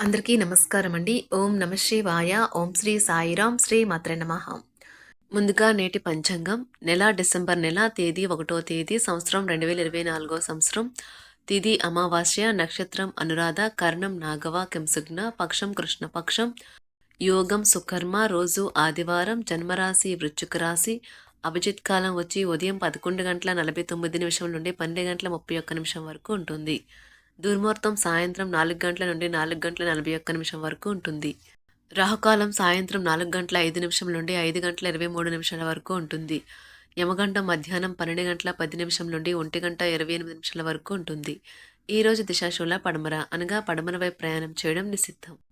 అందరికీ నమస్కారం అండి. ఓం నమ శివాయ. ఓం శ్రీ సాయిరాం. శ్రీ మాత్ర నమ. ముందుగా నేటి పంచాంగం. నెల డిసెంబర్ నెల తేదీ ఒకటో తేదీ సంవత్సరం రెండు వేల ఇరవై నాలుగో సంవత్సరం. తిది అమావాస్య నక్షత్రం అనురాధ కర్ణం నాగవ కింసుగ్న పక్షం కృష్ణపక్షం యోగం సుకర్మ రోజు ఆదివారం జన్మరాశి వృశ్చిక రాశి. అభిజిత్ కాలం వచ్చి ఉదయం పదకొండు గంటల నలభై తొమ్మిది నిమిషం నుండి పన్నెండు గంటల ముప్పై ఒక్క నిమిషం వరకు ఉంటుంది. దుర్ముహూర్తం సాయంత్రం నాలుగు గంటల నుండి నాలుగు గంటల నలభై ఒక్క నిమిషం వరకు ఉంటుంది. రాహుకాలం సాయంత్రం నాలుగు గంటల ఐదు నిమిషం నుండి ఐదు గంటల ఇరవై మూడు నిమిషాల వరకు ఉంటుంది. యమగంట మధ్యాహ్నం పన్నెండు గంటల పది నిమిషం నుండి ఒంటి గంట ఇరవై ఎనిమిది నిమిషాల వరకు ఉంటుంది. ఈ రోజు దిశాశూల పడమర అనగా పడమర వైపు ప్రయాణం చేయడం నిషిద్ధం.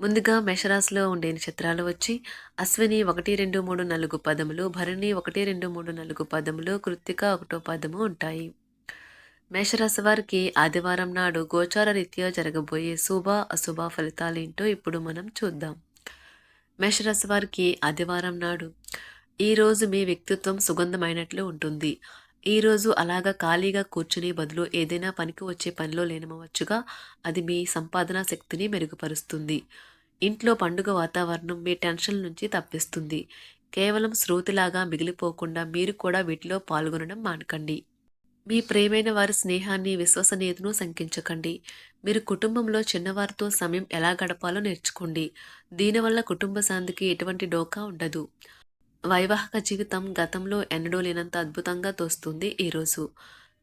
ముందుగా మేషరాశిలో ఉండే నక్షత్రాలు వచ్చి అశ్విని ఒకటి రెండు మూడు నాలుగు పదములు భరణి ఒకటి రెండు మూడు నాలుగు పదములు కృత్తిక ఒకటో పదము ఉంటాయి. మేషరాశి వారికి ఆదివారం నాడు గోచార రీత్యా జరగబోయే శుభ అశుభ ఫలితాలు ఏంటో ఇప్పుడు మనం చూద్దాం. మేషరాశి వారికి ఆదివారం నాడు ఈరోజు మీ వ్యక్తిత్వం సుగంధమైనట్లు ఉంటుంది. ఈరోజు అలాగా ఖాళీగా కూర్చుని బదులు ఏదైనా పనికి వచ్చే పనిలో లేనమవచ్చుగా అది మీ సంపాదన శక్తిని మెరుగుపరుస్తుంది. ఇంట్లో పండుగ వాతావరణం మీ టెన్షన్ నుంచి తప్పిస్తుంది. కేవలం శ్రోతిలాగా మిగిలిపోకుండా మీరు కూడా వీటిలో పాల్గొనడం మానకండి. మీ ప్రేమైన వారి స్నేహాన్ని విశ్వసనీయతను శంకించకండి. మీరు కుటుంబంలో చిన్నవారితో సమయం ఎలా గడపాలో నేర్చుకోండి. దీనివల్ల కుటుంబ శాంతికి ఎటువంటి డోకా ఉండదు. వైవాహిక జీవితం గతంలో ఎన్నడూ లేనంత అద్భుతంగా తోస్తుంది ఈరోజు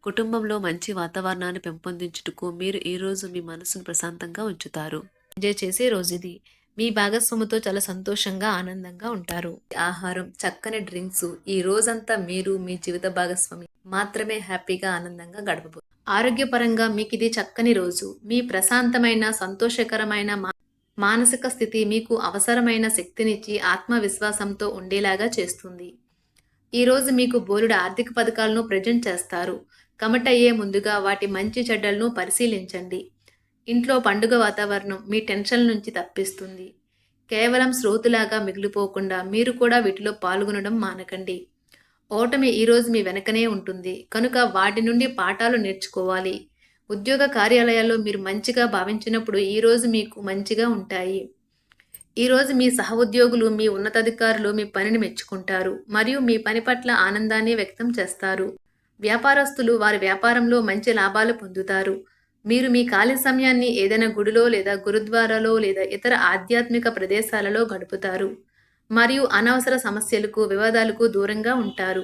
కుటుంబంలో మంచి వాతావరణాన్ని పెంపొందించుటకు మీరు ఈరోజు మీ మనసును ప్రశాంతంగా ఉంచుతారు. ఎంజాయ్ చేసే రోజు ఇది మీ భాగస్వామితో చాలా సంతోషంగా ఆనందంగా ఉంటారు. ఆహారం చక్కని డ్రింక్స్ ఈ రోజంతా మీరు మీ జీవిత భాగస్వామి మాత్రమే హ్యాపీగా ఆనందంగా గడపబోతున్నారు ఆరోగ్యపరంగా మీకు ఇది చక్కని రోజు. మీ ప్రశాంతమైన సంతోషకరమైన మానసిక స్థితి మీకు అవసరమైన శక్తినిచ్చి ఆత్మవిశ్వాసంతో ఉండేలాగా చేస్తుంది. ఈరోజు మీకు బోలుడు ఆర్థిక పథకాలను ప్రజెంట్ చేస్తారు. కమిట్ అయ్యే ముందుగా వాటి మంచి చెడ్డలను పరిశీలించండి. ఇంట్లో పండుగ వాతావరణం మీ టెన్షన్ నుంచి తప్పిస్తుంది. కేవలం శ్రోతులాగా మిగిలిపోకుండా మీరు కూడా వీటిలో పాల్గొనడం మానకండి. ఓటమి ఈరోజు మీ వెనకనే ఉంటుంది. కనుక వాటి నుండి పాఠాలు నేర్చుకోవాలి. ఉద్యోగ కార్యాలయాల్లో మీరు మంచిగా భావించినప్పుడు ఈరోజు మీకు మంచిగా ఉంటాయి. ఈరోజు మీ సహ ఉద్యోగులు మీ ఉన్నతాధికారులు మీ పనిని మెచ్చుకుంటారు మరియు మీ పని పట్ల ఆనందాన్ని వ్యక్తం చేస్తారు. వ్యాపారస్తులు వారి వ్యాపారంలో మంచి లాభాలు పొందుతారు. మీరు మీ ఖాళీ సమయాన్ని ఏదైనా గుడిలో లేదా గురుద్వారాలో లేదా ఇతర ఆధ్యాత్మిక ప్రదేశాలలో గడుపుతారు మరియు అనవసర సమస్యలకు వివాదాలకు దూరంగా ఉంటారు.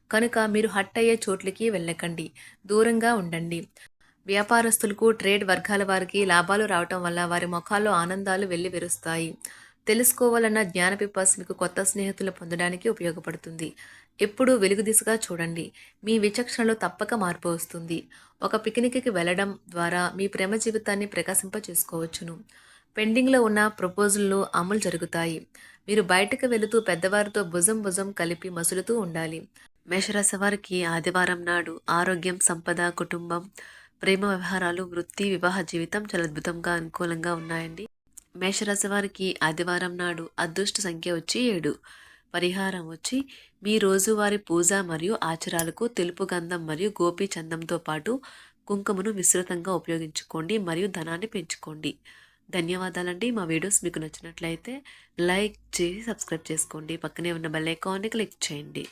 కనుక మీరు హట్ అయ్యే చోట్లకి వెళ్ళకండి. దూరంగా ఉండండి. వ్యాపారస్తులకు ట్రేడ్ వర్గాల వారికి లాభాలు రావటం వల్ల వారి ముఖాల్లో ఆనందాలు వెళ్ళి విరుస్తాయి తెలుసుకోవాలన్న జ్ఞాన పిపాస్ మీకు కొత్త స్నేహితులు పొందడానికి ఉపయోగపడుతుంది. ఎప్పుడూ వెలుగు దిశగా చూడండి. మీ విచక్షణలో తప్పక మార్పు వస్తుంది. ఒక పిక్నిక్కి వెళ్ళడం ద్వారా మీ ప్రేమ జీవితాన్ని ప్రకాశింప చేసుకోవచ్చును పెండింగ్లో ఉన్న ప్రపోజల్లు అమలు జరుగుతాయి. మీరు బయటకు వెళుతూ పెద్దవారితో భుజం భుజం కలిపి మసులుతూ ఉండాలి. మేషరాశి వారికి ఆదివారం నాడు ఆరోగ్యం సంపద కుటుంబం ప్రేమ వ్యవహారాలు వృత్తి వివాహ జీవితం చాలా అద్భుతంగా అనుకూలంగా ఉన్నాయండి. మేషరాశి వారికి ఆదివారం నాడు అదృష్ట సంఖ్య వచ్చి ఏడు. పరిహారం వచ్చి మీ రోజువారి పూజ మరియు ఆచారాలకు తెలుపు గంధం మరియు గోపి చందంతో పాటు కుంకుమను విస్తృతంగా ఉపయోగించుకోండి మరియు ధనాన్ని పెంచుకోండి. ధన్యవాదాలండి. మా వీడియోస్ మీకు నచ్చినట్లయితే లైక్ చేసి సబ్స్క్రైబ్ చేసుకోండి. పక్కనే ఉన్న బెల్ ఐకాన్ని క్లిక్ చేయండి.